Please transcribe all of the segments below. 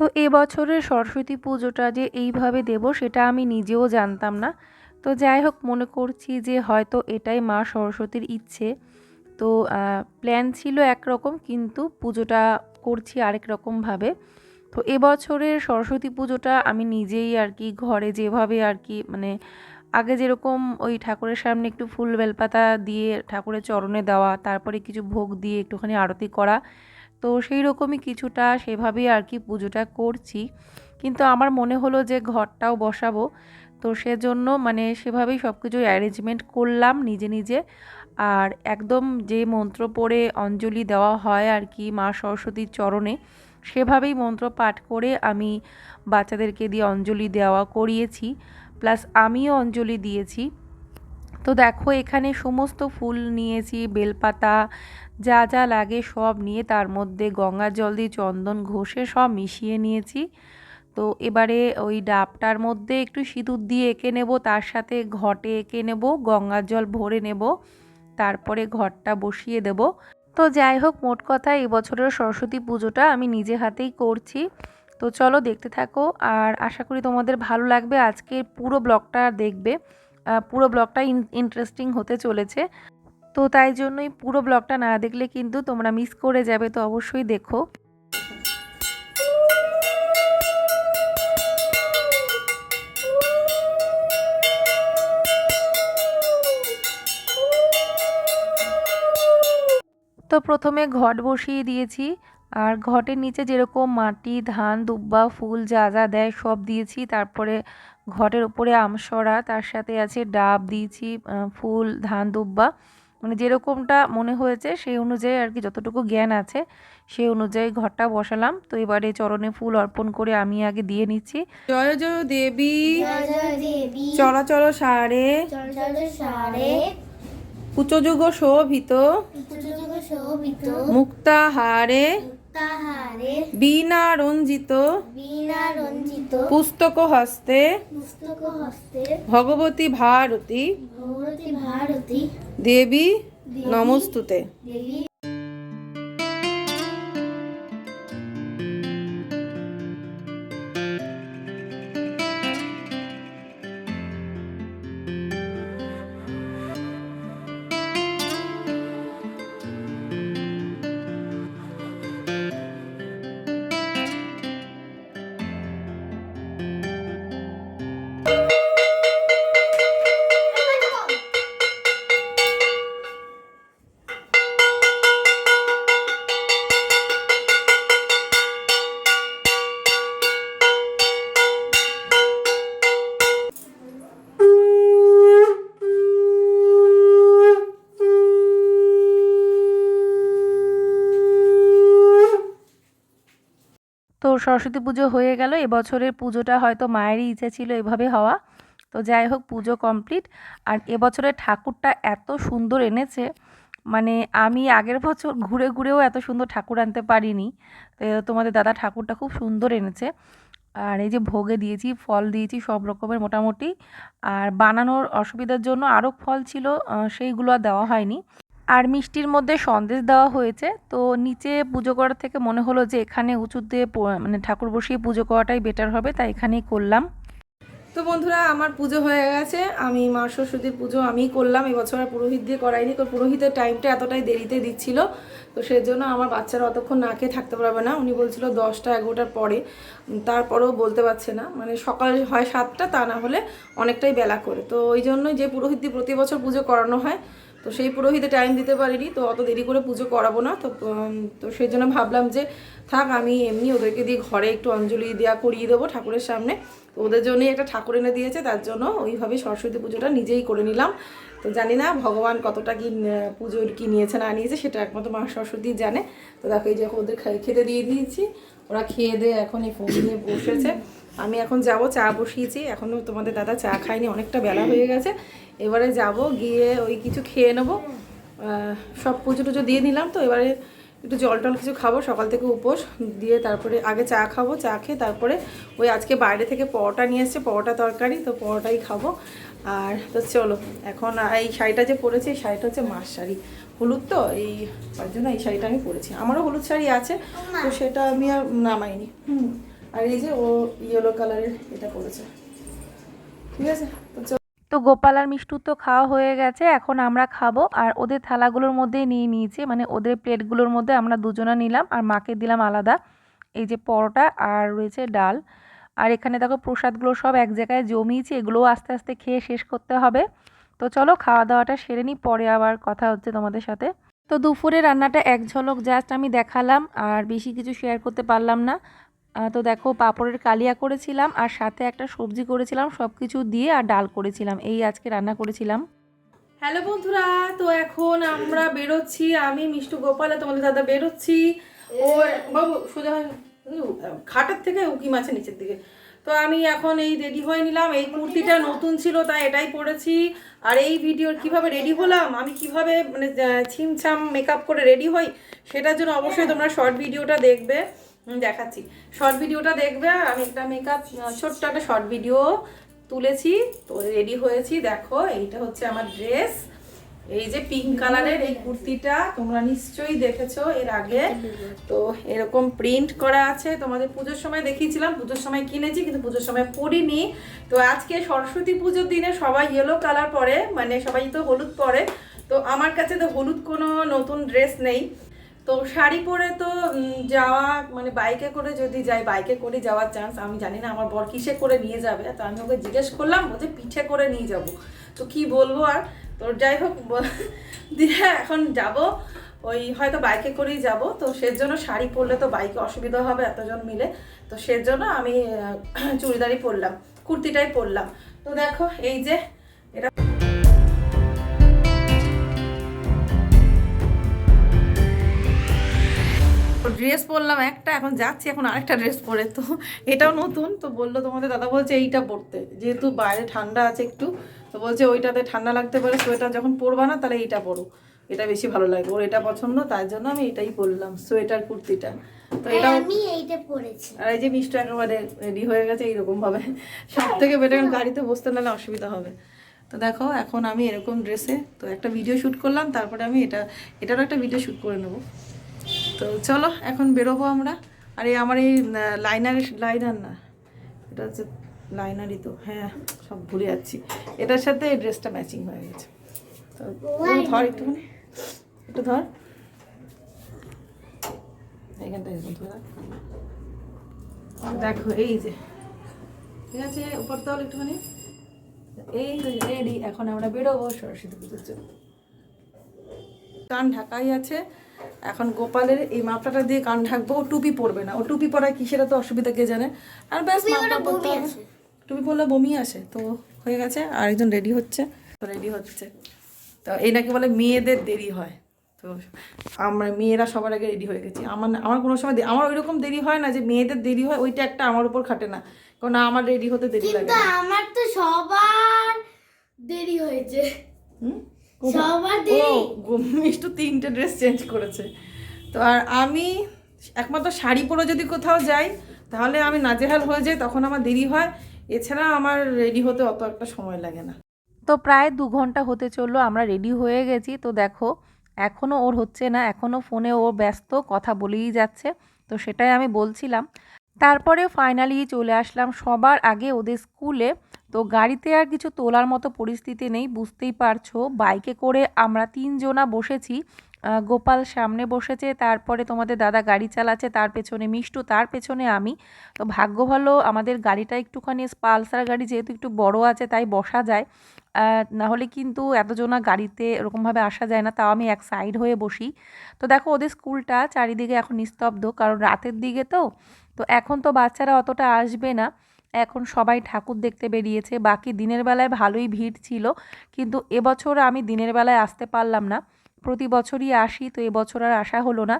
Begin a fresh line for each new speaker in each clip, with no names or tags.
তো এবছরের সরস্বতী পুজোটা যে এইভাবে দেব, সেটা আমি নিজেও জানতাম না। তো যাই হোক, মনে করছি যে হয়তো এটাই মা সরস্বতীর ইচ্ছে। তো প্ল্যান ছিল একরকম, কিন্তু পুজোটা করছি আরেক রকমভাবে। তো এবছরের সরস্বতী পুজোটা আমি নিজেই আর কি ঘরে যেভাবে আর কি মানে আগে যেরকম ওই ঠাকুরের সামনে একটু ফুল বেলপাতা দিয়ে ঠাকুরের চরণে দেওয়া, তারপরে কিছু ভোগ দিয়ে একটুখানি আরতি করা তো সেই রকমই কিছুটা সেভাবেই আর কি পুজোটা করছি। কিন্তু আমার মনে হলো যে ঘরটাও বসাবো। তো সেজন্য মানে সেভাবেই সব কিছু অ্যারেঞ্জমেন্ট করলাম নিজে নিজে। আর একদম যে মন্ত্র পড়ে অঞ্জলি দেওয়া হয় আর কি মা সরস্বতীর চরণে, সেভাবেই মন্ত্র পাঠ করে আমি বাচ্চাদেরকে দিয়ে অঞ্জলি দেওয়া করিয়েছি। প্লাস আমিও অঞ্জলি দিয়েছি। তো দেখো, এখানে সমস্ত ফুল নিয়েছি, বেলপাতা যা যা লাগে সব নিয়ে তার মধ্যে গঙ্গা জল দিয়ে চন্দন ঘষে সব মিশিয়ে নিয়েছি। তো এবারে ওই ডাবটার মধ্যে একটু সিঁদুর দিয়ে এঁকে নেব, তার সাথে ঘটে এঁকে নেব গঙ্গার জল ভরে নেব, তারপরে ঘরটা বসিয়ে দেব। তো যাই হোক, মোট কথা এবছরের সরস্বতী পুজোটা আমি নিজে হাতেই করছি। তো চলো দেখতে থাকো, আর আশা করি তোমাদের ভালো লাগবে। আজকে পুরো ব্লগটা দেখবে। পুরো ব্লগটা ইন্টারেস্টিং হতে চলেছে। তো তাই জন্যই পুরো ব্লগটা না দেখলে কিন্তু তোমরা মিস করে যাবে, তো অবশ্যই দেখো। তো প্রথমে ঘট বসিয়ে দিয়েছি, আর ঘটের নিচে যেরকম মাটি, ধান, দুব্বা, ফুল যা যা দেয় সব দিয়েছি, তারপরে ঘটের উপরে আমসরা তার সাথে আছে ডাব দিয়েছি ফুল ধান দুব্বা। মানে যেরকমটা মনে হয়েছে সেই অনুযায়ী আর কি যতটুকু জ্ঞান আছে সেই অনুযায়ী ঘরটা বসালাম। তো এবারে চরণে ফুল অর্পণ করে আমি আগে দিয়ে নিচ্ছি।
জয় জয় দেবী।
জয় জয়
চলাচল সারে। কুচযুগ শোভিত। মুক্তাহারে।
তাহারে
বিনা রঞ্জিত
বিনা রঞ্জিত
পুস্তক হস্তে
পুস্তক হস্তে
ভগবতী ভারতী
ভগবতী ভারতী
দেবী নমস্তুতে।
দেবী
সরস্বতী পুজো হয়ে গেল, এবছরের পুজোটা হয়তো মায়েরই ইচ্ছা ছিল এভাবে হওয়া। তো যাই হোক, পুজো কমপ্লিট। আর এবছরের ঠাকুরটা এত সুন্দর এনেছে মানে আমি আগের বছর ঘুরে ঘুরেও এত সুন্দর ঠাকুর আনতে পারিনি। তোমাদের দাদা ঠাকুরটা খুব সুন্দর এনেছে। আর এই যে ভোগে দিয়েছি, ফল দিয়েছি, সব রকমের মোটামুটি। আর বানানোর অসুবিধার জন্য আরও ফল ছিল সেইগুলো আর দেওয়া হয়নি। আর মিষ্টির মধ্যে সন্দেশ দেওয়া হয়েছে। তো নিচে পুজো করার থেকে মনে হলো যে এখানে উঁচুতে প- মানে ঠাকুর বসিয়ে পুজো করাটাই বেটার হবে, তাই এখানেই করলাম।
তো বন্ধুরা, আমার পুজো হয়ে গেছে। আমি মা সরস্বতীর পুজো আমিই করলাম। এবছর আর পুরোহিত দিয়ে করাইনি, কারণ পুরোহিতের টাইমটা এতটাই দেরিতে দিচ্ছিল। তো সেজন্য আমার বাচ্চারা অতক্ষণ না খেয়ে থাকতে পারবে না। উনি বলছিল দশটা এগারোটার পরে। তারপরেও বলতে পারছে না। মানে সকাল হয় সাতটা, তা না হলে অনেকটাই বেলা করে। তো ওই জন্যই যে পুরোহিত দিয়ে প্রতি বছর পুজো করানো হয় তো সেই পুরোহিতে টাইম দিতে পারিনি, তো অত দেরি করে পুজো করাবো না। তো তো সেই জন্য ভাবলাম যে, থাক, আমি এমনি ওদেরকে দিয়ে ঘরে একটু অঞ্জলি দেওয়া করিয়ে দেবো ঠাকুরের সামনে। তো ওদের জন্যই একটা ঠাকুর এনে দিয়েছে, তার জন্য ওইভাবে সরস্বতী পুজোটা নিজেই করে নিলাম। তো জানি না ভগবান কতটা কি পুজোর কি নিয়েছে না নিয়েছে, সেটা একমাত্র মা সরস্বতী জানে। তো দেখো, এই যে ওদের খেতে দিয়ে দিয়েছি। ওরা খেয়ে দিয়ে এখন এই ফোন নিয়ে বসেছে। আমি এখন যাব, চা বসিয়েছি। এখনও তোমাদের দাদা চা খায়নি, অনেকটা বেলা হয়ে গেছে। এবারে যাব গিয়ে ওই কিছু খেয়ে নেব। সব পুজো টুজো দিয়ে নিলাম তো এবারে একটু জল টল কিছু খাব সকাল থেকে উপোস দিয়ে তারপরে আগে চা খাব চা খেয়ে তারপরে ওই আজকে বাইরে থেকে পরোটা নিয়ে এসছে পরোটা তরকারি তো পরোটাই খাব। আর তো চলো এখন এই শাড়িটা যে পরেছি এই শাড়িটা হচ্ছে মাস শাড়ি। হলুদ তো এই তার জন্য এই শাড়িটা আমি পরেছি। আমারও হলুদ শাড়ি আছে তো সেটা আমি আর নামাইনি। হুম। আর এই যে ও ইয়েলো কালারের এটা পরেছে। ঠিক আছে? তো
গোপাল আর মিষ্টুর তো খাওয়া হয়ে গেছে, এখন আমরা খাব। আর ওদের থালাগুলোর মধ্যেই নিয়ে নিয়েছে মানে ওদের প্লেটগুলোর মধ্যে আমরা দুজনা নিলাম, আর মাকে দিলাম আলাদা। এই যে পরোটা আর রয়েছে ডাল। আর এখানে দেখো প্রসাদগুলো সব এক জায়গায় জমিয়েছি, এগুলোও আস্তে আস্তে খেয়ে শেষ করতে হবে। তো চলো খাওয়া দাওয়াটা সেরে নিই, পরে আবার কথা হচ্ছে তোমাদের সাথে। তো দুপুরে রান্নাটা এক ঝলক জাস্ট আমি দেখালাম, আর বেশি কিছু শেয়ার করতে পারলাম না। তো দেখো পাঁপড়ের কালিয়া করেছিলাম আর সাথে একটা সবজি করেছিলাম সব কিছু দিয়ে আর ডাল করেছিলাম। এই আজকে রান্না করেছিলাম।
হ্যালো বন্ধুরা, তো এখন আমরা বেরোচ্ছি। আমি মিষ্টু গোপাল আর তোমাদের দাদা বেরোচ্ছি। ও, বাবু, সোজা খাটের থেকে উকি মাছের নিচের দিকে। তো আমি এখন এই রেডি হয়ে নিলাম। এই কুর্তিটা নতুন ছিল, তাই এটাই পরেছি। আর এই ভিডিওর কীভাবে রেডি হলাম, আমি কীভাবে মানে ছিমছাম মেকআপ করে রেডি হই, সেটার জন্য অবশ্যই তোমরা শর্ট ভিডিওটা দেখবে। দেখাচ্ছি। শর্ট ভিডিওটা দেখবে, আমি একটা মেকআপ ছোট্ট একটা শর্ট ভিডিও তুলেছি, তো রেডি হয়েছি। দেখো, এইটা হচ্ছে আমার ড্রেস এই যে পিঙ্ক কালারের এই কুর্তিটা, তোমরা নিশ্চয়ই দেখেছ এর আগে। তো এরকম প্রিন্ট করা আছে। তোমাদের পুজোর সময় দেখিয়েছিলাম, পুজোর সময় কিনেছি, কিন্তু পুজোর সময় পরিনি। তো আজকে সরস্বতী পুজোর দিনে সবাই ইয়েলো কালার পরে মানে সবাই তো হলুদ পরে। তো আমার কাছে তো হলুদ কোনো নতুন ড্রেস নেই। তো শাড়ি পরে তো যাওয়া মানে বাইকে করে যদি যাই বাইকে করে যাওয়ার চান্স আমি জানি না আমার বর কিসে করে নিয়ে যাবে, তো আমি ওকে জিজ্ঞেস করলাম বলছে, পিঠে করে নিয়ে যাব। তো কি বলব আর? তো যাই হোক দিয়ে এখন যাব, ওই হয়তো বাইকে করেই যাব, তো সেজন্য শাড়ি পরলে তো বাইকে অসুবিধা হবে এতজন মিলে, তো সেজন্য আমি চুড়িদারই পরলাম, কুর্তিটাই পরলাম। তো দেখো, এই যে, এটা ড্রেস পরলাম একটা এখন যাচ্ছি এখন আরেকটা ড্রেস পরে তো এটাও নতুন তো বলল তোমাদের দাদা বলছে এইটা পরতে যেহেতু বাইরে ঠান্ডা আছে একটু তো বলছে ওইটাতে ঠান্ডা লাগতে পারে সোয়েটার যখন পরবা না তাহলে এইটা পরো এটা বেশি ভালো লাগবে ওর এটা পছন্দ তার জন্য আমি এটাই পরলাম সোয়েটার কুর্তিটা তো এটাও
আমি এইটা
আর এই যে মিষ্টি একেবারে রেডি হয়ে গেছে এইরকম ভাবে সব থেকে বেটার গাড়িতে বসতে নাহলে অসুবিধা হবে তো দেখো এখন আমি এরকম ড্রেসে তো একটা ভিডিও শ্যুট করলাম তারপরে আমি এটা এটারও একটা ভিডিও শ্যুট করে নেব। তো চলো, এখন বেরোবো আমরা। আর এই আমার এই লাইনার লাইনার না, এটা হচ্ছে লাইনারই তো হ্যাঁ সব ভুলে যাচ্ছি। এটার সাথে এই ড্রেসটা ম্যাচিং হয়ে গেছে। তো ধর একটুখানি, একটু ধর। দেখো, এই যে, ঠিক আছে, উপর তল একটুখানি। এই রেডি এখন আমরা বেরোবো সরস্বতী পুজোর জন্য। কান ঢাকাই আছে এখন গোপালের এই মাপটাটা দিয়ে কান ঢাকবো ও টুপি পরবে না। ও টুপি পরায় কি সেটা তো অসুবিধা কে জানে? আর ব্যাস টুপি পরলে বমি আসে তো হয়ে গেছে আর একজন রেডি হচ্ছে। তো রেডি হচ্ছে। তো এই নাকি বলে মেয়েদের দেরি হয়। তো আমরা মেয়েরা সবার আগে রেডি হয়ে গেছি। আমার আমার কোনো সময় আমার ওইরকম দেরি হয় না যে মেয়েদের দেরি হয় ওইটা একটা আমার উপর খাটে না। কারণ আমার রেডি হতে দেরি লাগে।
আমার তো সবার দেরি হয়েছে।
হুম?
সবার
ও গো- মিষ্টু তিনটে ড্রেস চেঞ্জ করেছে। তো আর আমি একমাত্র শাড়ি পরে যদি কোথাও যাই তাহলে আমি নাজেহাল হয়ে যাই তখন আমার দেরি হয়। এছাড়া আমার রেডি হতে অত একটা সময় লাগে না।
তো প্রায় দু ঘণ্টা হতে চলল আমরা রেডি হয়ে গেছি। তো দেখো এখনও ওর হচ্ছে না এখনও ফোনে ও ব্যস্ত কথা বলেই যাচ্ছে। তো সেটাই আমি বলছিলাম। তারপরে ফাইনালি চলে আসলাম। সবার আগে ওদের স্কুলে তো গাড়িতে আর কিছু তোলার মতো পরিস্থিতি নেই বুঝতেই পারছ। বাইকে করে আমরা তিনজনা বসেছি। গোপাল সামনে বসেছে তারপরে তোমাদের দাদা গাড়ি চালাচ্ছে তার পেছনে মিষ্টু তার পেছনে আমি। তো ভাগ্য ভালো আমাদের গাড়িটা একটুখানি পালসার গাড়ি যেহেতু একটু বড় আছে তাই বসা যায়। আহ, না হলে কিন্তু এতজনা গাড়িতে এরকমভাবে আসা যায় না তাও আমি এক সাইড হয়ে বসি। তো দেখো ওদের স্কুলটা চারিদিকে এখন নিস্তব্ধ কারণ রাতের দিকে তো। তো এখন তো বাচ্চারা অতটা আসবে না। এখন সবাই ঠাকুর দেখতে বেরিয়েছে। বাকি দিনের বেলায় ভালোই ভিড় ছিল কিন্তু এবছর আমি দিনের বেলায় আসতে পারলাম না। প্রতি বছরই আসি তো এবছর আর আসা হলো না।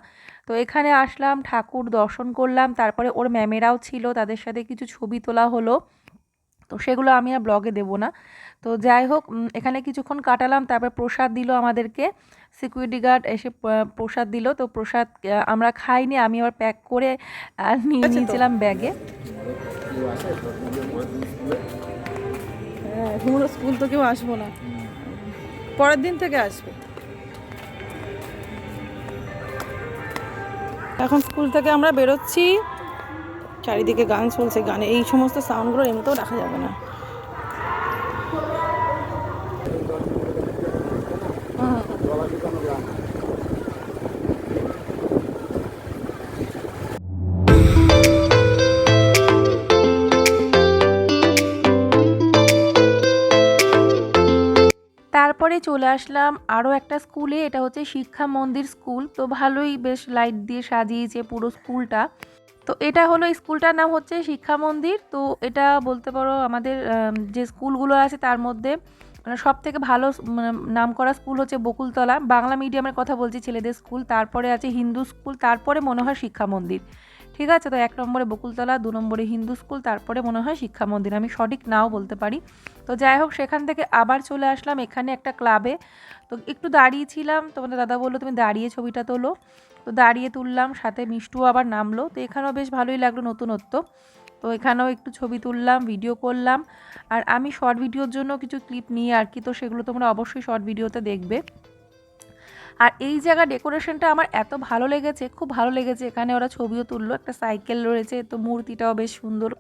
তো এখানে আসলাম ঠাকুর দর্শন করলাম তারপরে ওর ম্যামেরাও ছিল তাদের সাথে কিছু ছবি তোলা হলো। তো সেগুলো আমি আর ব্লগে দেবো না। তো যাই হোক এখানে কিছুক্ষণ কাটালাম তারপর প্রসাদ দিল আমাদেরকে। সিকিউরিটি গার্ড এসে প্রসাদ দিল। তো প্রসাদ আমরা খাইনি আমি আবার প্যাক করে নিয়ে নিয়েছিলাম ব্যাগে
হ্যাঁ তোমরা স্কুল তো কেউ আসব না। পরের দিন থেকে আসবে। এখন স্কুল থেকে আমরা বেরোচ্ছি। চারিদিকে গান চলছে, গানে, এই সমস্ত সাউন্ডগুলো এমনিতেও রাখা যাবে না।
তারপরে চলে আসলাম আরও একটা স্কুলে, এটা হচ্ছে শিক্ষা মন্দির স্কুল। তো ভালোই বেশ লাইট দিয়ে সাজিয়েছে পুরো স্কুলটা। তো এটা হলো স্কুলটার নাম হচ্ছে শিক্ষা মন্দির। তো এটা বলতে পারো আমাদের যে স্কুলগুলো আছে তার মধ্যে মানে সব থেকে ভালো নাম করা স্কুল হচ্ছে বকুলতলা। বাংলা মিডিয়ামের কথা বলছি ছেলেদের স্কুল, তারপরে আছে হিন্দু স্কুল, তারপরে মনে হয় শিক্ষা মন্দির। ঠিক আছে? তো এক নম্বরে বকুলতলা, দু নম্বরে হিন্দু স্কুল, তারপরে মনে হয় শিক্ষা মন্দির। আমি সঠিক নাও বলতে পারি। তো যাই হোক, সেখান থেকে আবার চলে আসলাম এখানে একটা ক্লাবে তো একটু দাঁড়িয়েছিলাম তোমাদের দাদা বলল, তুমি দাঁড়িয়ে ছবিটা তোলো। তো দাঁড়িয়ে তুললাম, সাথে মিষ্টুও আবার নামলো। তো এখানেও বেশ ভালোই লাগল নতুনত্ব। তো এখানেও একটু ছবি তুললাম ভিডিও করলাম। আর আমি শর্ট ভিডিওর জন্য কিছু ক্লিপ নিয়ে আর কি, তো সেগুলো তোমরা অবশ্যই শর্ট ভিডিওতে দেখবে। আর এই জায়গা ডেকোরেশনটা আমার এত ভালো লেগেছে, খুব ভালো লেগেছে। এখানে ওরা ছবিও তুললো, একটা সাইকেল রয়েছে, তো মূর্তিটাও বেশ সুন্দর।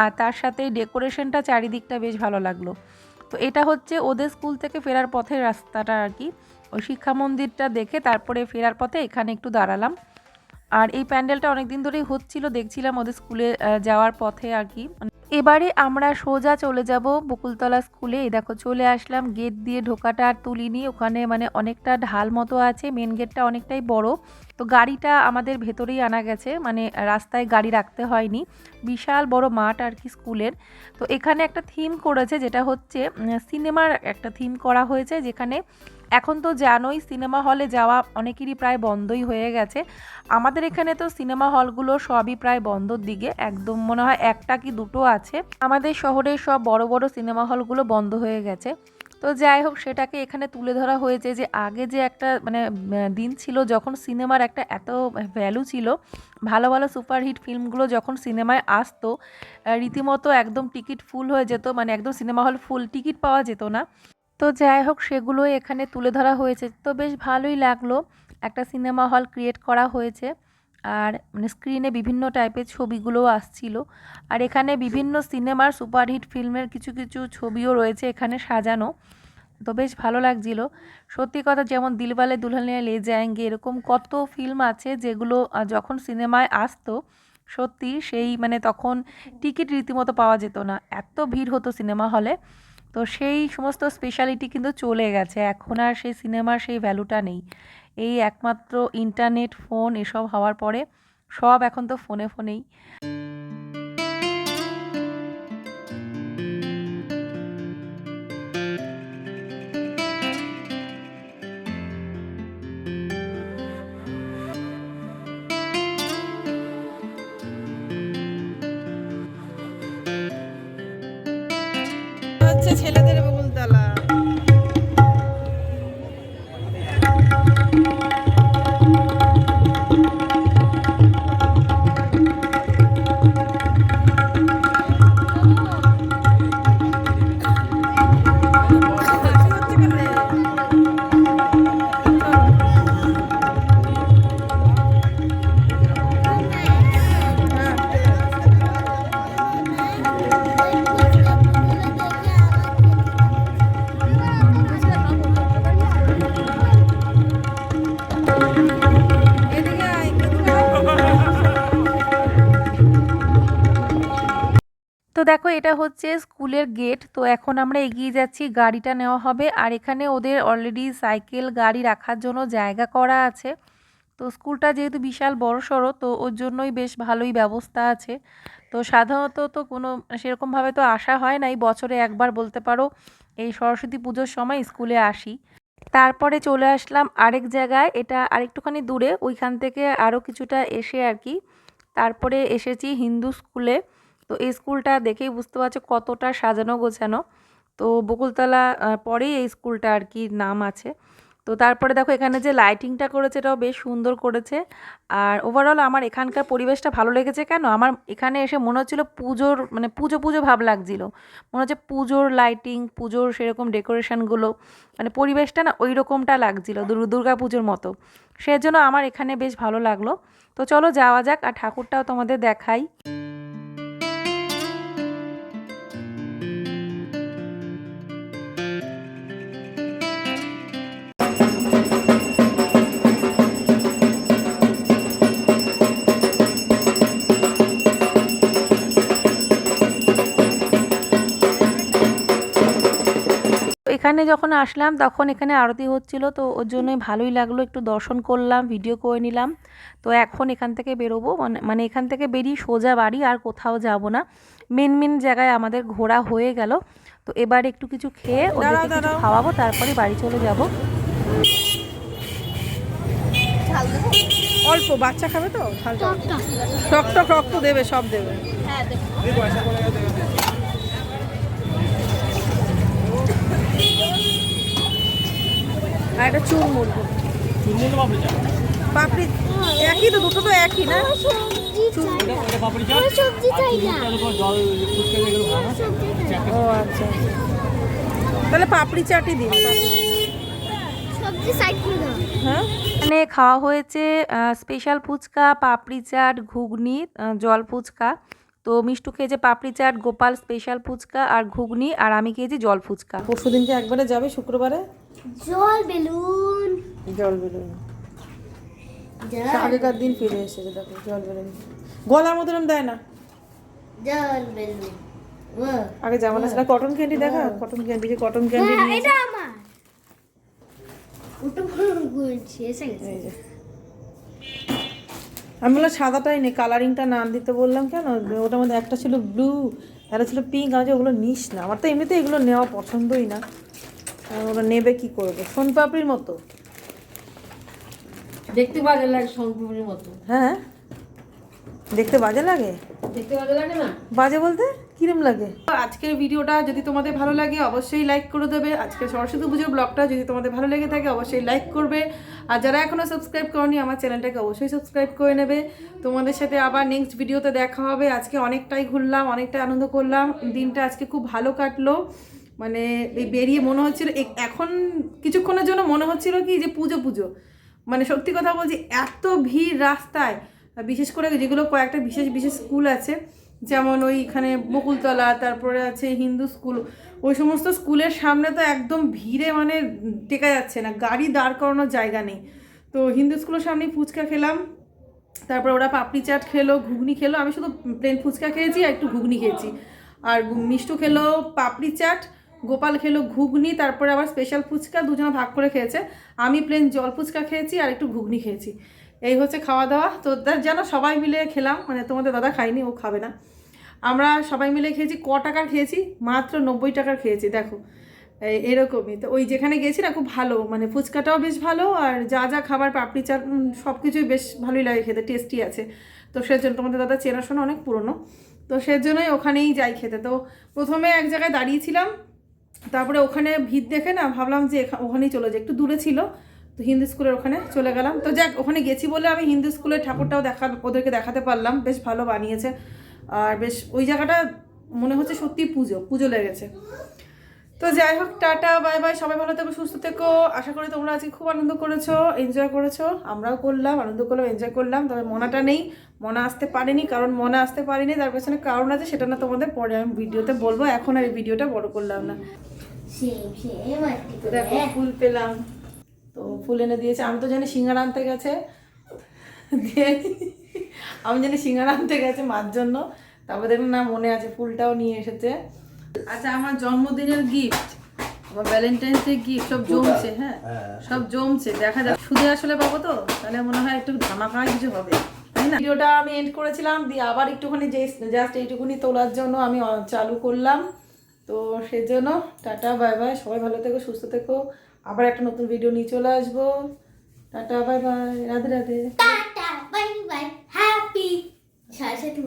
আর তার সাথে ডেকোরেশনটা চারিদিকটা বেশ ভালো লাগল। তো এটা হচ্ছে ওদের স্কুল থেকে ফেরার পথের রাস্তাটা আর কি। ওই শিক্ষা মন্দিরটা দেখে তারপরে ফেরার পথে এখানে একটু দাঁড়ালাম। আর এই প্যান্ডেলটা অনেক দিন ধরেই হচ্ছিল, দেখছিলাম ওদের স্কুলে যাওয়ার পথে আর কি। এবারে আমরা সোজা চলে যাব বকুলতলা স্কুলে। এই দেখো, চলে আসলাম, গেট দিয়ে ঢোকাটা আর তুলিনি। ওখানে মানে অনেকটা ঢাল মতো আছে, মেন গেটটা অনেকটাই বড়। তো গাড়িটা আমাদের ভেতরেই আনা গেছে মানে রাস্তায় গাড়ি রাখতে হয়নি। বিশাল বড় মাঠ আর কি স্কুলের। তো এখানে একটা থিম করেছে, যেটা হচ্ছে সিনেমার একটা থিম করা হয়েছে, যেখানে এখন তো জানোই সিনেমা হলে যাওয়া অনেকেরই প্রায় বন্ধই হয়ে গেছে। আমাদের এখানে তো সিনেমা হলগুলো সবই প্রায় বন্ধর দিকে। একদম মনে হয় একটা কি দুটো আছে। আমাদের শহরের সব বড় বড় সিনেমা হলগুলো বন্ধ হয়ে গেছে। তো যাই হোক, সেটাকে এখানে তুলে ধরা হয়েছে যে আগে যে একটা মানে দিন ছিল যখন সিনেমার একটা এত ভ্যালু ছিল, ভালো ভালো সুপারহিট ফিল্মগুলো যখন সিনেমায় আসতো রীতিমতো একদম টিকিট ফুল হয়ে যেত মানে একদম সিনেমা হল ফুল টিকিট পাওয়া যেত না। তো যাই হোক সেগুলো এখানে তুলে ধরা হয়েছে। তো বেশ ভালোই লাগল একটা সিনেমা হল ক্রিয়েট করা হয়েছে। আর মানে স্ক্রিনে বিভিন্ন টাইপের ছবিগুলোও আসছিল। আর এখানে বিভিন্ন সিনেমার সুপারহিট ফিল্মের কিছু কিছু ছবিও রয়েছে এখানে সাজানো। তো বেশ ভালো লাগছিল। সত্যি কথা, যেমন দিলবালে দুলহানিয়া, লে যায়ঙ্গে এরকম কত ফিল্ম আছে যেগুলো যখন সিনেমায় আসতো, সত্যি সেই মানে তখন টিকিট রীতিমতো পাওয়া যেত না। এত ভিড় হতো সিনেমা হলে। তো সেই সমস্ত স্পেশালিটি কিন্তু চলে গেছে। এখন আর সেই সিনেমার সেই ভ্যালুটা নেই। এই একমাত্র ইন্টারনেট ফোন এসব হওয়ার পরে সব এখন তো ফোনে ফোনেই দেখো এটা হচ্ছে স্কুলের গেট তো এখন আমরা এগিয়ে যাচ্ছি, গাড়িটা নেওয়া হবে। আর এখানে ওদের অলরেডি সাইকেল গাড়ি রাখার জন্য জায়গা করা আছে। তো স্কুলটা যেহেতু বিশাল বড় সড়ো, তো ওর জন্যই বেশ ভালোই ব্যবস্থা আছে। তো সাধারণত তো কোনো সেরকমভাবে তো আসা হয় নাই, বছরে একবার বলতে পারো, এই সরস্বতী পুজোর সময় স্কুলে আসি। তারপরে চলে আসলাম আরেক জায়গায়, এটা আরেকটুখানি দূরে, ওইখান থেকে আরও কিছুটা এসে আর কি, তারপরে এসেছি হিন্দু স্কুলে। তো এই স্কুলটা দেখেই বুঝতে পারছ কতটা সাজানো গোছানো। তো বকুলতলা পরেই এই স্কুলটা আর কি নাম আছে। তো তারপরে দেখো এখানে যে লাইটিংটা করেছে এটাও বেশ সুন্দর করেছে। আর ওভারঅল আমার এখানকার পরিবেশটা ভালো লেগেছে কেন? আমার এখানে এসে মনে হচ্ছিল পুজোর মানে পুজো পুজো ভাব লাগছিল। মনে হচ্ছে পুজোর লাইটিং পুজোর সেরকম ডেকোরেশনগুলো মানে পরিবেশটা না ওই রকমটা লাগছিল দুর্গা পুজোর মতো। সেজন্য আমার এখানে বেশ ভালো লাগল। তো চলো যাওয়া যাক আর ঠাকুরটাও তোমাদের দেখাই। এখানে যখন আসলাম তখন এখানে আরতি হচ্ছিল তো ওর জন্যই ভালোই লাগল। একটু দর্শন করলাম ভিডিও করে নিলাম। তো এখন এখান থেকে বেরোবো। মানে মানে এখান থেকে বেরিয়ে সোজা বাড়ি আর কোথাও যাব না। মেন মেন জায়গায় আমাদের ঘোরা হয়ে গেল। তো এবার একটু কিছু খেয়ে ওদেরকে কিছু খাওয়াবো তারপরে বাড়ি চলে যাব।
অল্প বাচ্চা খাবে তো? টক টক। টক রক্ত দেবে সব দেবে। আর একটা চুরমুর পাপড়ি একই তো দুটো তো একই না?
সবজি চাই না।
ও আচ্ছা। তাহলে পাপড়ি চাটই দিন।
সবজি সাইড করে দাও।
হ্যাঁ?
এখানে খাওয়া হয়েছে স্পেশাল ফুচকা পাপড়ি চাট ঘুগনি জল ফুচকা। তো মিষ্টু খেয়েছে পাপড়ি চাট গোপাল স্পেশাল ফুচকা আর ঘুগনি আর আমি খেয়েছি জল ফুচকা।
পরশু দিনকে একবারে যাবে শুক্রবারে?
জল বেলুন।
জল বেলুন। আগেকার দিন ফিরে এসেছে দেখো জল বেলুন। গলার মতো দেয় না?
জল বেলুন।
আগে জামানা ছিল কটন ক্যান্ডি দেখা? কটন ক্যান্ডি যে কটন ক্যান্ডি
এটা আমার। ওটা ঘুরছে এসে গেছে।
আমি বললাম সাদাটাই নেই কালারিংটা না দিতে বললাম কেন? ওটার মধ্যে একটা ছিল ব্লু একটা ছিল পিঙ্ক আমি ওগুলো নিস না। আমার তো এমনিতে এগুলো নেওয়া পছন্দই না। ওরা নেবে কি করবে? সোনপাপড়ির মতো।
দেখতে বাজে লাগে সোনপাপড়ির মতো।
হ্যাঁ? দেখতে বাজে লাগে?
দেখতে বাজে লাগে না?
বাজে বলতে? কিরম লাগে? আজকের ভিডিওটা যদি তোমাদের ভালো লাগে, অবশ্যই লাইক করে দেবে। আজকে সরস্বতী পুজোর ব্লগটা যদি তোমাদের ভালো লেগে থাকে, অবশ্যই লাইক করবে। আর যারা এখনও সাবস্ক্রাইব করনি, আমার চ্যানেলটাকে অবশ্যই সাবস্ক্রাইব করে নেবে। তোমাদের সাথে আবার নেক্সট ভিডিওতে দেখা হবে। আজকে অনেকটাই ঘুরলাম, অনেকটাই আনন্দ করলাম। দিনটা আজকে খুব ভালো কাটলো। মানে এই বেরিয়ে মনে হচ্ছিল এখন কিছুক্ষণের জন্য মনে হচ্ছিল কি যে পুজো পুজো। মানে সত্যি কথা বলছি, এত ভিড় রাস্তায়, বিশেষ করে যেগুলো কয়েকটা বিশেষ বিশেষ স্কুল আছে যেমন ওইখানে বকুলতলা, তারপরে আছে হিন্দু স্কুল। ওই সমস্ত স্কুলের সামনে তো একদম ভিড়ে মানে টেকা যাচ্ছে না, গাড়ি দাঁড় করানোর জায়গা নেই। তো হিন্দু স্কুলের সামনে ফুচকা খেলাম, তারপর ওরা পাপড়ি চাট খেলো, ঘুগনি খেলো, আমি শুধু প্লেন ফুচকা খেয়েছি আর একটু ঘুগনি খেয়েছি। আর মিষ্টু খেলো পাপড়ি চাট, গোপাল খেলো ঘুগনি, তারপরে আবার স্পেশাল ফুচকা, দুজন ভাগ করে খেয়েছে। আমি প্লেন জল ফুচকা খেয়েছি আর একটু ঘুগনি খেয়েছি। এই হচ্ছে খাওয়া দাওয়া তো যেন সবাই মিলে খেলাম মানে তোমাদের দাদা খায়নি, ও খাবে না। আমরা সবাই মিলে খেয়েছি, ক টাকার খেয়েছি, মাত্র নব্বই টাকার খেয়েছি, দেখো। এরকমই। তো ওই যেখানে গেছি না, খুব ভালো মানে ফুচকাটাও বেশ ভালো, আর যা যা খাবার, পাপড়ি চাট সব কিছুই বেশ ভালোই লাগে খেতে, টেস্টি আছে। তো সেজন্য তোমাদের দাদা চেনাশোনা অনেক পুরনো। তো সেজন্যই ওখানেই যাই খেতে। তো প্রথমে এক জায়গায় দাঁড়িয়েছিলাম, তারপরে ওখানে ভিড় দেখে না ভাবলাম যে ওখানেই চলে যাই। একটু দূরে ছিল হিন্দু স্কুলের ওখানে চলে গেলাম। তো যাক ওখানে গেছি বলে আমি হিন্দু স্কুলের ঠাকুরটাও দেখা ওদেরকে দেখাতে পারলাম। বেশ ভালো বানিয়েছে। আর বেশ ওই জায়গাটা মনে হচ্ছে সত্যি পুজো পুজো লেগেছে। তো যাই হোক টাটা বাই বাই সবাই ভালো থেকো সুস্থ থেকো। আশা করি তোমরা আজকে খুব আনন্দ করেছ এনজয় করেছ। আমরাও করলাম আনন্দ করলাম এনজয় করলাম। তবে মনাটা নেই মনা আসতে পারেনি কারণ মনা আসতে পারেনি। তার পেছনে কারণ আছে সেটা না তোমাদের পরে আমি ভিডিওতে বলব। এখন আর এই ভিডিওটা বড় করলাম না। দেখো ফুল পেলাম। তো ফুল এনে দিয়েছে। আমি তো জানি সিঙ্গারা আনতে গেছে। দিয়ে আমি জানি সিঙ্গারা আনতে গেছে মার জন্য। তারপর দেখলাম না মনে আছে ফুলটাও নিয়ে এসেছে। আচ্ছা আমার জন্মদিনের গিফট আমার ভ্যালেন্টাইন্স ডে গিফট সব জমছে হ্যাঁ? সব জমছে দেখা যাক। সুদে আসলে পাবো তো? তাহলে মনে হয় একটু ধামাকা কিছু হবে তাই না? ভিডিওটা আমি এন্ড করেছিলাম দিয়ে আবার একটুখানি যে জাস্ট এইটুকুনি তোলার জন্য আমি চালু করলাম। তো সেজন্য টাটা বাই বাই সবাই ভালো থেকো সুস্থ থেকো। আবার একটা নতুন ভিডিও নিয়ে চলে আসব। Tata bye bye Radhe Radhe.
Tata bye bye happy সাড়ে সাথে